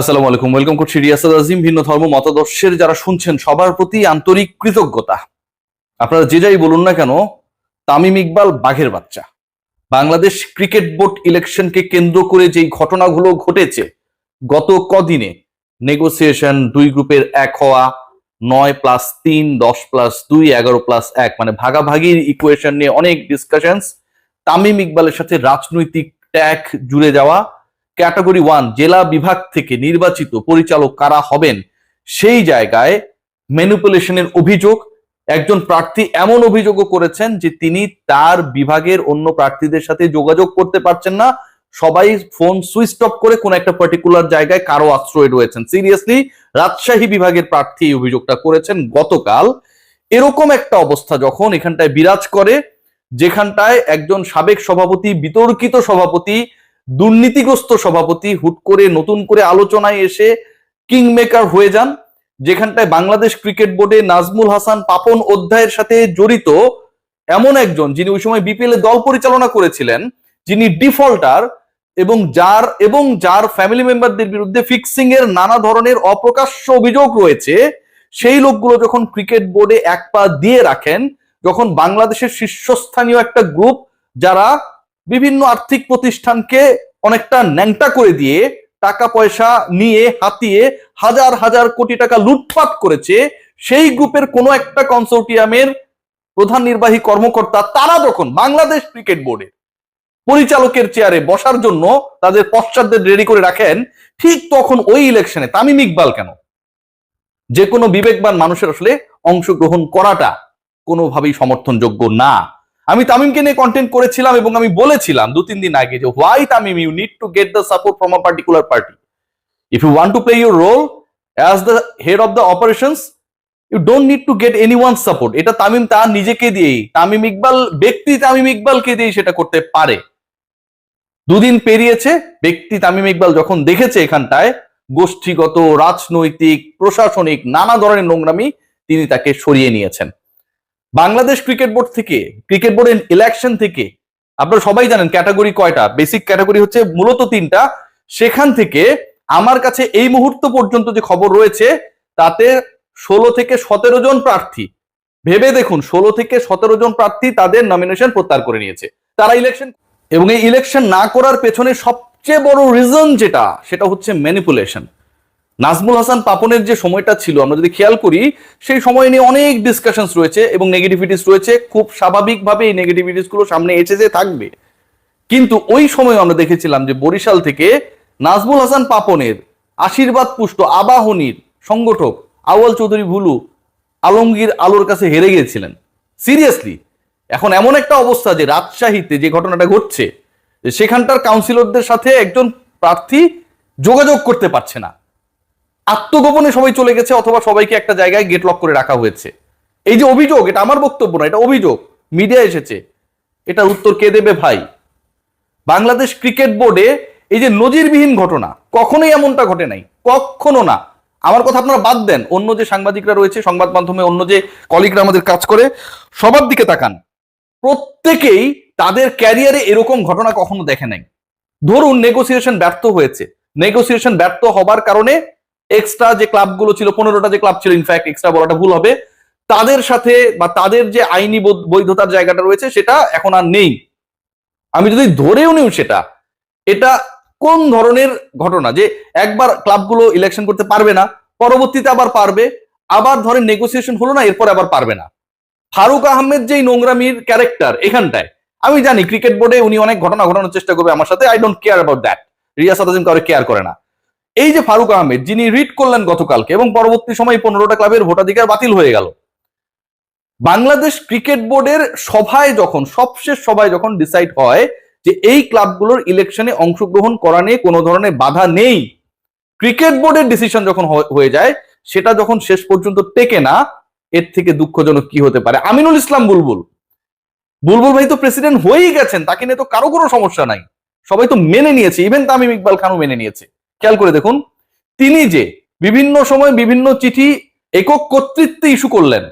আসসালামু আলাইকুম। ওয়েলকাম করছি রিয়াসাদ আজিম, ভিন্ন ধর্ম, মতাদর্শের যারা শুনছেন, সবার প্রতি আন্তরিক কৃতজ্ঞতা। আপনারা যে যাই বলুন না কেন, তামিম ইকবাল বাঘের বাচ্চা। বাংলাদেশ ক্রিকেট বোর্ড ইলেকশনকে কেন্দ্র করে যেই ঘটনাগুলো ঘটেছে, গত কদিনে নেগোসিয়েশন দুই গ্রুপের এক হওয়া, নয় প্লাস তিন, দশ প্লাস দুই, এগারো প্লাস এক মানে ভাগাভাগির ইকুয়েশন নিয়ে অনেক ডিসকাশনস তামিম ইকবালের সাথে রাজনৈতিক ট্যাগ জুড়ে যাওয়া ক্যাটাগরি ওয়ান জেলা বিভাগ থেকে নির্বাচিত পরিচালক কারা হবেন? সেই জায়গায় ম্যানিপুলেশনের অভিযোগ, একজন প্রার্থী এমন অভিযোগও করেছেন যে তিনি তার বিভাগের অন্য প্রার্থীদের সাথে যোগাযোগ করতে পারছেন না। সবাই ফোন সুইচ অফ করে কোন একটা পার্টিকুলার জায়গায় কারও আশ্রয় রয়েছেন। সিরিয়াসলি রাজশাহী বিভাগের প্রার্থী এই অভিযোগটা করেছেন গতকাল। এরকম একটা অবস্থা যখন এখানটায় বিরাজ করে, যেখানটায় একজন সাবেক সভাপতি, বিতর্কিত সভাপতি দুর্নীতিগ্রস্ত সভাপতি হুট করে নতুন করে আলোচনায় এসে কিংমেকার হয়ে যান, যেখানটায় বাংলাদেশ ক্রিকেট বোর্ডে নাজমুল হাসান পাপন অধ্যায়ের সাথে জড়িত এমন একজন যিনি ওই সময় বিপিএল এ দল পরিচালনা করেছিলেন, যিনি ডিফল্টার এবং যার এবং যার ফ্যামিলি মেম্বারদের বিরুদ্ধে ফিক্সিং এর নানা ধরনের অপ্রকাশ্য অভিযোগ রয়েছে, সেই লোকগুলো যখন ক্রিকেট বোর্ডে এক পা দিয়ে রাখেন, যখন বাংলাদেশের শীর্ষস্থানীয় একটা গ্রুপ যারা বিভিন্ন আর্থিক প্রতিষ্ঠানকে অনেকটা ন্যাংটা করে দিয়ে টাকা পয়সা নিয়ে হাতিয়ে হাজার হাজার কোটি টাকা লুটপাট করেছে, সেই গ্রুপের কোনো একটা কনসোর্টিয়ামের প্রধান নির্বাহী কর্মকর্তা তারা যখন বাংলাদেশ ক্রিকেট বোর্ডে পরিচালকের চেয়ারে বসার জন্য তাদের পশ্চাদদের রেডি করে রাখেন, ঠিক তখন ওই ইলেকশনে তামিম ইকবাল কেন? যে কোনো বিবেকবান মানুষের আসলে অংশগ্রহণ করাটা কোনোভাবেই সমর্থনযোগ্য না। আমি তামিমকে নিয়ে কন্টেন্ট করেছিলাম এবং আমি বলেছিলাম দু, তিন দিন আগে যে why Tamim you need to get the support from a particular party if you want to play your role as the head of the operations you don't need to get any one support এটা তামিম তার নিজেকে দিয়েই, তামিম ইকবাল, ব্যক্তি তামিম ইকবালকে দিয়েই সেটা করতে পারে। দুদিন পেরিয়েছে, ব্যক্তি তামিম ইকবাল যখন দেখেছে এখানটায়, গোষ্ঠীগত, রাজনৈতিক, প্রশাসনিক, নানা ধরনের নোংরামি তিনি তাকে সরিয়ে নিয়েছেন। বাংলাদেশ ক্রিকেট বোর্ড থেকে, ক্রিকেট বোর্ডের ইলেকশন থেকে, আপনারা সবাই জানেন ক্যাটাগরি কয়টা? বেসিক ক্যাটাগরি হচ্ছে মূলত তিনটা। সেখান থেকে আমার কাছে এই মুহূর্ত পর্যন্ত যে খবর রয়েছে, তাতে ষোলো থেকে সতেরো জন প্রার্থী। ভেবে দেখুন, ষোলো থেকে সতেরো জন প্রার্থী তাদের নমিনেশন প্রত্যাহার করে নিয়েছে। তারা ইলেকশন এবং এই ইলেকশন না করার পেছনে সবচেয়ে বড় রিজন যেটা, সেটা হচ্ছে ম্যানিপুলেশন নাজমুল হাসান পাপনের যে সময়টা ছিল, আমরা যদি খেয়াল করি, সেই সময় নিয়ে অনেক ডিসকাশনস রয়েছে এবং নেগেটিভিটিস রয়েছে। খুব স্বাভাবিকভাবে এই নেগেটিভিটিসগুলো সামনে এসেছে, থাকবে। কিন্তু ওই সময় আমরা দেখেছিলাম যে বরিশাল থেকে নাজমুল হাসান পাপনের আশীর্বাদ পুষ্ট আবাহনীর সংগঠক আউয়াল চৌধুরী ভুলু আলমগীর আলোর কাছে হেরে গিয়েছিলেন। সিরিয়াসলি এখন এমন একটা অবস্থা যে রাজশাহীতে যে ঘটনাটা ঘটছে, যে সেখানটার কাউন্সিলরদের সাথে একজন প্রার্থী যোগাযোগ করতে পারছে না। আত্মগোপনে সবাই চলে গেছে অথবা সবাইকে একটা জায়গায় গেট লক করে রাখা হয়েছে। এই যে অভিযোগ, এটা আমার বক্তব্য না, এটা অভিযোগ। মিডিয়া এসেছে। এটার উত্তর কে দেবে ভাই? বাংলাদেশ ক্রিকেট বোর্ডে এই যে নজিরবিহীন ঘটনা, কখনোই এমনটা ঘটে নাই, কখনো না। আমার কথা আপনারা বাদ দেন। অন্য যে সাংবাদিকরা রয়েছে, সংবাদ মাধ্যমে অন্য যে কলিগরা আমাদের কাজ করে, সবার দিকে তাকান। প্রত্যেকেই তাদের ক্যারিয়ারে এরকম ঘটনা কখনো দেখে নাই। ধরুন নেগোসিয়েশন ব্যর্থ হয়েছে। নেগোসিয়েশন ব্যর্থ হবার কারণে এক্সট্রা যে ক্লাবগুলো ছিল, পনেরোটা যে ক্লাব ছিল ইনফ্যাক্ট এক্সট্রা বলাটা ভুল হবে। তাদের সাথে বা তাদের যে আইনি বৈধ- বৈধতার জায়গাটা রয়েছে, সেটা এখন আর নেই। আমি যদি ধরেও নিউ সেটা, এটা কোন ধরনের ঘটনা? যে একবার ক্লাবগুলো ইলেকশন করতে পারবে না, পরবর্তীতে আবার পারবে, আবার ধরেন নেগোসিয়েশন হলো না, এরপর আবার পারবে না। ফারুক আহমেদ যেই নোংরামির ক্যারেক্টার এখানটায়, আমি জানি ক্রিকেট বোর্ডে উনি অনেক ঘটনা ঘটানোর চেষ্টা করবে আমার সাথে I don't care about that Riasad Azim কাউকে কেয়ার করে না। এই যে ফারুক আহমেদ, যিনি রিড করলেন গতকালকে এবং পরবর্তী সময় পনেরোটা ক্লাবের ভোটাধিকার বাতিল হয়ে গেল, বাংলাদেশ ক্রিকেট বোর্ডের সভায় যখন, সবশেষ সভায় যখন ডিসাইড হয় যে এই ক্লাবগুলোর ইলেকশনে অংশগ্রহণ করা নিয়ে কোনো ধরনের বাধা নেই, ক্রিকেট বোর্ডের ডিসিশন যখন হয়ে যায়, সেটা যখন শেষ পর্যন্ত টেকে না, এর থেকে দুঃখজনক কি হতে পারে? আমিনুল ইসলাম বুলবুল বুলবুল ভাই তো প্রেসিডেন্ট হয়েই গেছেন, তাকে নিয়ে তো কারও কোনো সমস্যা নাই, সবাই তো মেনে নিয়েছে ইভেন তামিম ইকবাল খানও মেনে নিয়েছে। খেয়াল করে দেখুন, তিনি যে বিভিন্ন সময় বিভিন্ন চিঠি একক কর্তৃত্বে ইস্যু করলেন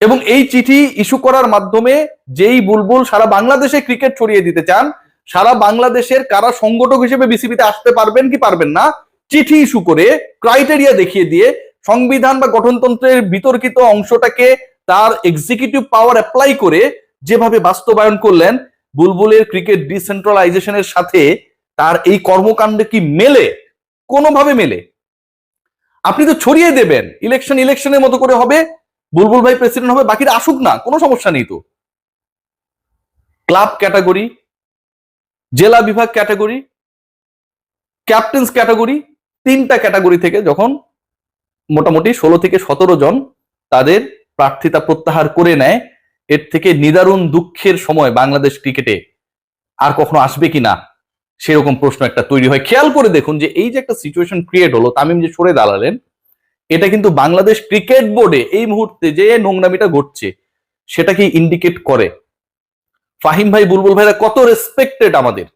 এবং এই চিঠি ইস্যু করার মাধ্যমে যেই বুলবুল সারা বাংলাদেশে ক্রিকেট ছড়িয়ে দিতে চান, সারা বাংলাদেশের কারা সংগঠক হিসেবে বিসিবিতে আসতে পারবেন কি পারবেন না, চিঠি ইস্যু করে ক্রাইটেরিয়া দেখিয়ে দিয়ে সংবিধান বা গঠনতন্ত্রের বিতর্কিত অংশটাকে তার এক্সিকিউটিভ পাওয়ার অ্যাপ্লাই করে যেভাবে বাস্তবায়ন করলেন, বুলবুলের ক্রিকেট ডিসেন্ট্রালাইজেশনের সাথে তার এই কর্মকাণ্ড কি মেলে? কোনোভাবে মেলে। আপনি তো ছড়িয়ে দেবেন। ইলেকশন ইলেকশনের মতো করে হবে, বুলবুল ভাই প্রেসিডেন্ট হবে, বাকিরা আসুক না, কোনো সমস্যা নেই তো। ক্লাব ক্যাটাগরি, জেলা বিভাগ ক্যাটাগরি, ক্যাপ্টেন্স ক্যাটাগরি, তিনটা ক্যাটাগরি থেকে যখন মোটামুটি ষোলো থেকে সতেরো জন তাদের প্রার্থিতা প্রত্যাহার করে নেয়, এর থেকে নিদারুণ দুঃখের সময় বাংলাদেশ ক্রিকেটে আর কখনো আসবে কিনা সেরকম প্রশ্ন একটা তৈরি হয়। খেয়াল করে দেখুন যে এই যে একটা সিচুয়েশন ক্রিয়েট হলো, তামিম যে সরে দাঁড়ালেন, এটা কিন্তু বাংলাদেশ ক্রিকেট বোর্ডে এই মুহূর্তে যে নোংরামিটা ঘটছে সেটাকে ইন্ডিকেট করে? ফাহিম ভাই, বুলবুল ভাইরা কত রেসপেক্টেড আমাদের।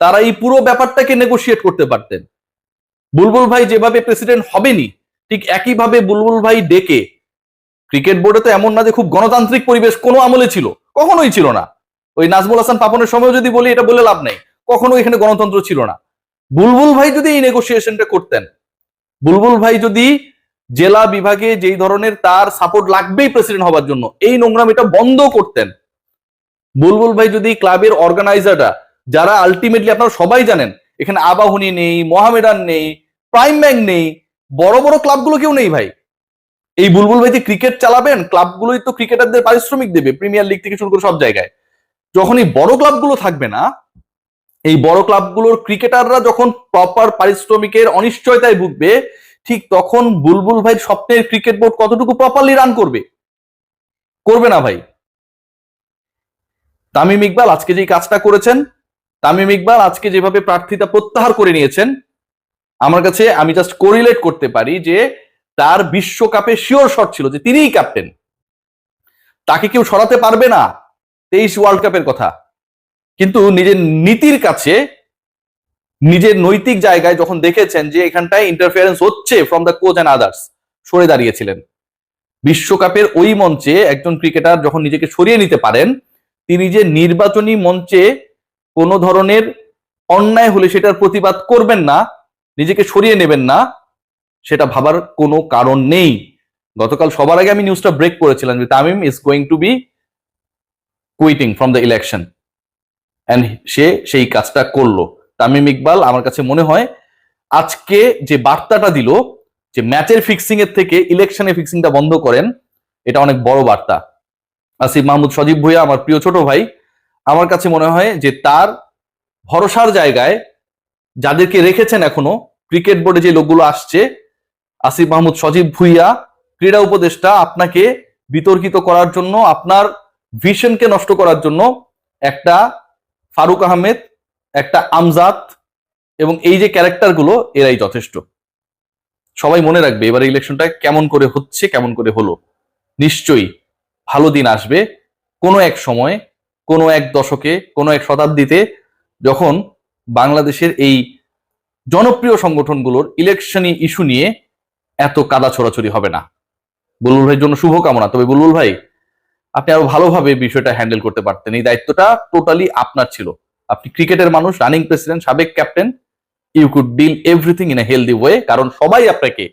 তারা এই পুরো ব্যাপারটাকে নেগোশিয়েট করতে পারতেন। বুলবুল ভাই যেভাবে প্রেসিডেন্ট হবেনি ঠিক একইভাবে বুলবুল ভাই ডেকে, ক্রিকেট বোর্ডে তো এমন না যে খুব গণতান্ত্রিক পরিবেশ কোনো আমলে ছিল, কখনোই ছিল না। ওই নাজমুল হাসান পাপনের সময় যদি বলি, এটা বলে লাভ নেই। কখনো এখানে গণতন্ত্র ছিল না। বুলবুল ভাই যদি এই নেগোসিয়েশনটা করতেন, বুলবুল ভাই যদি জেলা বিভাগে যেই ধরনের তার সাপোর্ট লাগবেই প্রেসিডেন্ট হবার জন্য, এই নোংরামিটা বন্ধ করতেন। বুলবুল ভাই যদি ক্লাবের অর্গানাইজাররা যারা আলটিমেটলি আপনারা সবাই জানেন, এখানে আবাহনী নেই, মোহামেডান নেই প্রাইম ব্যাংক নেই, বড় বড় ক্লাবগুলো কেউ নেই ভাই। এই বুলবুল ভাই যে ক্রিকেট চালাবেন ক্লাবগুলোই তো ক্রিকেটারদের পারিশ্রমিক দেবে প্রিমিয়ার লিগ থেকে শুরু করে সব জায়গায়। যখন এই বড় ক্লাবগুলো থাকবে না এই বড় ক্লাবগুলোর ক্রিকেটাররা যখন প্রপার পারিশ্রমিকের অনিশ্চয়তায় ভুগবে, ঠিক তখন বুলবুল ভাই স্বপ্নের ক্রিকেট বোর্ড কতটুকু প্রপারলি রান করবে? করবে না ভাই। তামিম ইকবাল আজকে যে কাজটা করেছেন, তামিম ইকবাল আজকে যেভাবে প্রার্থিতা প্রত্যাহার করে নিয়েছেন, আমার কাছে আমি জাস্ট কোরিলেট করতে পারি যে তার বিশ্বকাপে শিওর শট ছিল যে তিনিই ক্যাপ্টেন তাকে কেউ সরাতে পারবে না। তেইশ ওয়ার্ল্ড কাপের কথা। কিন্তু নিজের নীতির কাছে, নিজের নৈতিক জায়গায় যখন দেখেছেন যে এখানটায় ইন্টারফিয়ারেন্স হচ্ছে from the coach and others সরে দাঁড়িয়েছিলেন। বিশ্বকাপের ওই মঞ্চে একজন ক্রিকেটার যখন নিজেকে সরিয়ে নিতে পারেন, তিনি যে নির্বাচনী মঞ্চে কোনো ধরনের অন্যায় হলে সেটার প্রতিবাদ করবেন না, নিজেকে সরিয়ে নেবেন না, সেটা ভাবার কোনো কারণ নেই। গতকাল সবার আগে আমি নিউজটা ব্রেক করেছিলাম যে Tamim is going to be quitting from the election and সে সেই কাজটা করল। তামিম ইকবাল, আমার কাছে মনে হয়, আজকে যে বার্তাটা দিল, যে ম্যাচের ফিক্সিং এর থেকে ইলেকশনে ফিক্সিংটা বন্ধ করেন, এটা অনেক বড় বার্তা। আসিফ মাহমুদ সজীব ভুইয়া, আমার প্রিয় ছোট ভাই, আমার কাছে মনে হয় যে তার ভরসার জায়গায় যাদেরকে রেখেছেন এখনও ক্রিকেট বোর্ডে যে লোকগুলো আসছে, আসিফ মাহমুদ সজীব ভুইয়া, ক্রীড়া উপদেষ্টা, আপনাকে বিতর্কিত করার জন্য, আপনার ভিশনকে নষ্ট করার জন্য একটা ফারুক আহমেদ, একটা আমজাদ এবং এই যে ক্যারেক্টারগুলো এরাই যথেষ্ট। সবাই মনে রাখবে, এবার ইলেকশনটা কেমন করে হচ্ছে, কেমন করে হলো। নিশ্চয়ই ভালো দিন আসবে। কোনো এক সময়, কোনো এক দশকে, কোনো এক শতাব্দীতে যখন বাংলাদেশের এই জনপ্রিয় সংগঠনগুলোর ইলেকশনই ইস্যু নিয়ে এত কাদা ছড়াছড়ি হবে না। বুলবুল ভাইয়ের জন্য শুভকামনা। তবে বুলবুল ভাই আপনি আরও ভালোভাবে বিষয়টা হ্যান্ডেল করতে পারতেন। এই দায়িত্বটা টোটালি আপনার ছিল। আপনি ক্রিকেটের মানুষ রানিং প্রেসিডেন্ট সাবেক captain you could deal everything in a healthy way কারণ সবাই আপনাকে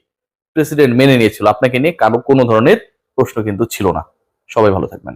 প্রেসিডেন্ট মেনে নিয়েছিল। আপনাকে নিয়ে কারও কোনো ধরনের প্রশ্ন কিন্তু ছিল না। সবাই ভালো থাকবেন।